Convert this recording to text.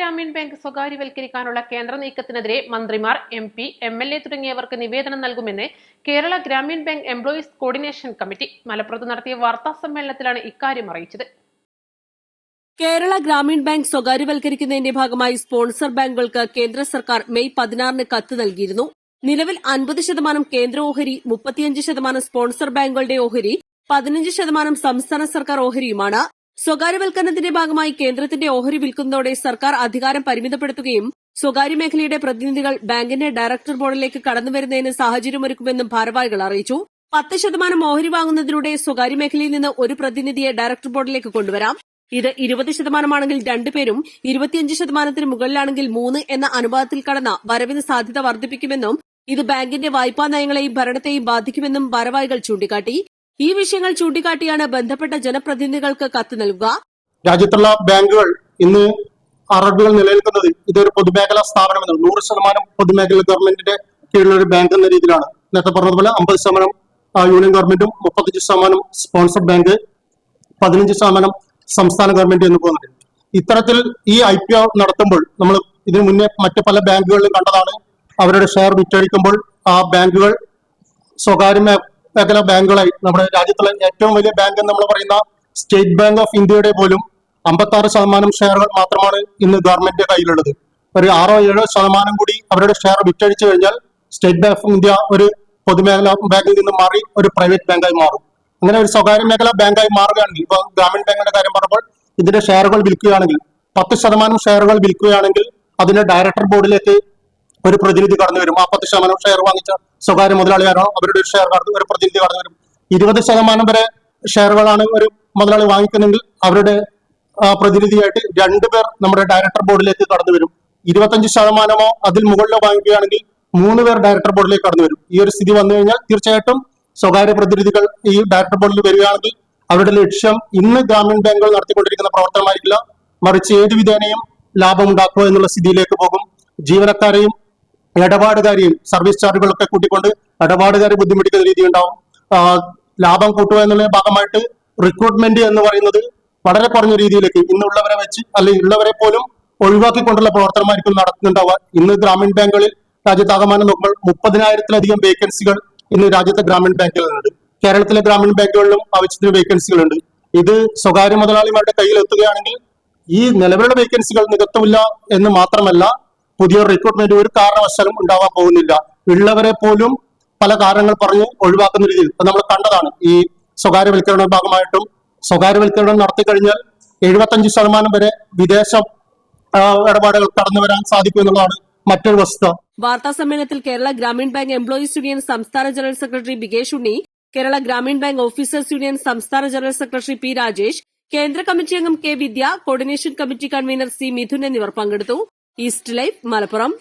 Gramin bank സ്വകാര്യവൽക്കരിക്കാനുള്ള കേന്ദ്ര നീക്കത്തിനെതിരെ മന്ത്രിമാർ M P M L A തുടങ്ങിയവർക്ക് നിവേദനം നൽകുമെന്ന് Kerala Grameen bank employees coordination committee മലപ്പുറത്ത് നടത്തിയ വാർത്താ സമ്മേളനത്തിലാണ് ഇക്കാര്യം അറിയിച്ചത്. കേരള ഗ്രാമീൺ ബാങ്ക് സ്വകാര്യവൽക്കരിക്കുന്നതിന്റെ ഭാഗമായി സ്പോൺസർ ബാങ്കുകൾക്ക് കേന്ദ്ര സർക്കാർ മെയ് പതിനാറിന് കത്ത് നൽകിയിരുന്നു. നിലവിൽ അൻപത് ശതമാനം കേന്ദ്ര ഓഹരി മുപ്പത്തിയഞ്ച് ശതമാനം സ്പോൺസർ ബാങ്കുകളുടെ ഓഹരി പതിനഞ്ച് ശതമാനം സംസ്ഥാന സർക്കാർ ഓഹരിയുമാണ്. സ്വകാര്യവൽക്കരണത്തിന്റെ ഭാഗമായി കേന്ദ്രത്തിന്റെ ഓഹരി വിൽക്കുന്നതോടെ സർക്കാർ അധികാരം പരിമിതപ്പെടുത്തുകയും സ്വകാര്യ മേഖലയുടെ പ്രതിനിധികൾ ബാങ്കിന്റെ ഡയറക്ടർ ബോർഡിലേക്ക് കടന്നുവരുന്നതിന് സാഹചര്യമൊരുക്കുമെന്നും ഭാരവാഹികൾ അറിയിച്ചു. പത്ത് ശതമാനം ഓഹരി വാങ്ങുന്നതിലൂടെ സ്വകാര്യ മേഖലയിൽ നിന്ന് ഒരു പ്രതിനിധിയെ ഡയറക്ടർ ബോർഡിലേക്ക് കൊണ്ടുവരാം. ഇത് ഇരുപത് ശതമാനമാണെങ്കിൽ രണ്ടുപേരും ഇരുപത്തിയഞ്ച് ശതമാനത്തിന് മുകളിലാണെങ്കിൽ മൂന്ന് എന്ന അനുപാതത്തിൽ കടന്ന വരവിന് സാധ്യത വർദ്ധിപ്പിക്കുമെന്നും ഇത് ബാങ്കിന്റെ വായ്പാ നയങ്ങളെയും ഭരണത്തെയും ബാധിക്കുമെന്നും ഭാരവാഹികൾ ചൂണ്ടിക്കാട്ടി. ഈ വിഷയങ്ങൾ ചൂണ്ടിക്കാട്ടിയാണ് ബന്ധപ്പെട്ട ജനപ്രതിനിധികൾക്ക് കത്ത് നൽകുക. രാജ്യത്തുള്ള ബാങ്കുകൾ ഇന്ന് അറബികൾ നിലനിൽക്കുന്നത് ഇതൊരു പൊതുമേഖലാ സ്ഥാപനമെന്ന് നൂറ് ശതമാനം പൊതുമേഖല ഗവൺമെന്റിന്റെ കീഴിലുള്ള ഒരു ബാങ്ക് എന്ന രീതിയിലാണ്. നേരത്തെ പറഞ്ഞതുപോലെ അമ്പത് ശതമാനം യൂണിയൻ ഗവൺമെന്റും മുപ്പത്തഞ്ച് ശതമാനം സ്പോൺസർ ബാങ്ക് പതിനഞ്ച് ശതമാനം സംസ്ഥാന ഗവൺമെന്റ് എന്ന് പോകുന്നുണ്ട്. ഇത്തരത്തിൽ ഈ ഐ പി ഒ നടത്തുമ്പോൾ നമ്മൾ ഇതിനു മുന്നേ മറ്റു പല ബാങ്കുകളിലും കണ്ടതാണ് അവരുടെ ഷെയർ വിറ്റഴിക്കുമ്പോൾ ആ ബാങ്കുകൾ സ്വകാര്യ മേഖല ബാങ്കുകളായി. നമ്മുടെ രാജ്യത്തുള്ള ഏറ്റവും വലിയ ബാങ്ക് എന്ന് നമ്മൾ പറയുന്ന സ്റ്റേറ്റ് ബാങ്ക് ഓഫ് ഇന്ത്യയുടെ പോലും അമ്പത്തി ആറ് ശതമാനം ഷെയറുകൾ മാത്രമാണ് ഇന്ന് ഗവൺമെന്റിന്റെ കയ്യിലുള്ളത്. ഒരു ആറോ ഏഴോ ശതമാനം കൂടി അവരുടെ ഷെയർ വിറ്റഴിച്ചു കഴിഞ്ഞാൽ സ്റ്റേറ്റ് ബാങ്ക് ഓഫ് ഇന്ത്യ ഒരു പൊതുമേഖലാ ബാങ്കിൽ നിന്ന് മാറി ഒരു പ്രൈവറ്റ് ബാങ്കായി മാറും. അങ്ങനെ ഒരു സ്വകാര്യ മേഖലാ ബാങ്കായി മാറുകയാണെങ്കിൽ ഇപ്പൊ ഗ്രാമീൺ ബാങ്കിന്റെ കാര്യം പറയുമ്പോൾ ഇതിന്റെ ഷെയറുകൾ വിൽക്കുകയാണെങ്കിൽ പത്ത് ശതമാനം ഷെയറുകൾ വിൽക്കുകയാണെങ്കിൽ അതിന്റെ ഡയറക്ടർ ബോർഡിലേക്ക് ഒരു പ്രതിനിധി കടന്നു വരും. ആ പത്ത് ശതമാനം ഷെയർ വാങ്ങിച്ച സ്വകാര്യ മുതലാളിയാണോ അവരുടെ ഒരു ഷെയർ കടന്നു ഒരു പ്രതിനിധി കടന്നു വരും. ഇരുപത് ശതമാനം വരെ ഷെയറുകളാണ് ഒരു മുതലാളി വാങ്ങിക്കുന്നെങ്കിൽ അവരുടെ പ്രതിനിധിയായിട്ട് പ്രതിനിധിയായിട്ട് രണ്ടുപേർ നമ്മുടെ ഡയറക്ടർ ബോർഡിലേക്ക് കടന്നു വരും. ഇരുപത്തഞ്ച് ശതമാനമോ അതിൽ മുകളിലോ വാങ്ങിക്കുകയാണെങ്കിൽ മൂന്ന് പേർ ഡയറക്ടർ ബോർഡിലേക്ക് കടന്നു വരും. ഈ ഒരു സ്ഥിതി വന്നു കഴിഞ്ഞാൽ തീർച്ചയായിട്ടും സ്വകാര്യ പ്രതിനിധികൾ ഈ ഡയറക്ടർ ബോർഡിൽ വരികയാണെങ്കിൽ അവരുടെ ലക്ഷ്യം ഇന്ന് ഗ്രാമീൺ ബാങ്കുകൾ നടത്തിക്കൊണ്ടിരിക്കുന്ന പ്രവർത്തനമായിരിക്കില്ല. മറിച്ച് ഏത് വിധേനയും ലാഭം ഉണ്ടാക്കുക എന്നുള്ള സ്ഥിതിയിലേക്ക് പോകും. ജീവനക്കാരെയും ഇടപാടുകാരെയും സർവീസ് ചാർജുകളൊക്കെ കൂട്ടിക്കൊണ്ട് ഇടപാടുകാരെ ബുദ്ധിമുട്ടിക്കുന്ന രീതി ഉണ്ടാവും ലാഭം കൂട്ടുക എന്നുള്ള ഭാഗമായിട്ട് റിക്രൂട്ട്മെന്റ് എന്ന് പറയുന്നത് വളരെ കുറഞ്ഞ രീതിയിലേക്ക് ഇന്നുള്ളവരെ വെച്ച് അല്ലെങ്കിൽ ഉള്ളവരെ പോലും ഒഴിവാക്കിക്കൊണ്ടുള്ള പ്രവർത്തനമായിരിക്കും നടക്കുന്നുണ്ടാവുക. ഇന്ന് ഗ്രാമീൺ ബാങ്കുകളിൽ രാജ്യത്താകമാനം നോക്കുമ്പോൾ മുപ്പതിനായിരത്തിലധികം വേക്കൻസികൾ ഇന്ന് രാജ്യത്തെ ഗ്രാമീൺ ബാങ്കുകളിലുണ്ട്. കേരളത്തിലെ ഗ്രാമീൺ ബാങ്കുകളിലും ആവശ്യത്തിന് വേക്കൻസികളുണ്ട് ഇത് സ്വകാര്യ മുതലാളിമാരുടെ കയ്യിൽ എത്തുകയാണെങ്കിൽ ഈ നിലവിലുള്ള വേക്കൻസികൾ നികത്തില്ല എന്ന് മാത്രമല്ല പുതിയ റിക്രൂട്ട്മെന്റ് ഒരു കാരണവശാലും ഉണ്ടാവാൻ പോകുന്നില്ല. ഉള്ളവരെ പോലും പല കാരണങ്ങൾ പറഞ്ഞ് ഒഴിവാക്കുന്ന രീതിയിൽ. നമ്മൾ കണ്ടതാണ്. ഈ സ്വകാര്യവൽക്കരണ ഭാഗമായിട്ടും സ്വകാര്യവൽക്കരണം നടത്തി കഴിഞ്ഞാൽ എഴുപത്തഞ്ച് ശതമാനം വരെ വിദേശ ഇടപാടുകൾ കടന്നു വരാൻ സാധിക്കും എന്നുള്ളതാണ് മറ്റൊരു വസ്തുത. വാർത്താ സമ്മേളനത്തിൽ Kerala Grameen bank employees union സംസ്ഥാന general secretary Bikesh Unni Kerala Grameen bank officers union സംസ്ഥാന ജനറൽ സെക്രട്ടറി പി രാജേഷ് കേന്ദ്ര കമ്മിറ്റി അംഗം K Vidya coordination committee convener C Midhun എന്നിവർ പങ്കെടുത്തു. East life Malappuram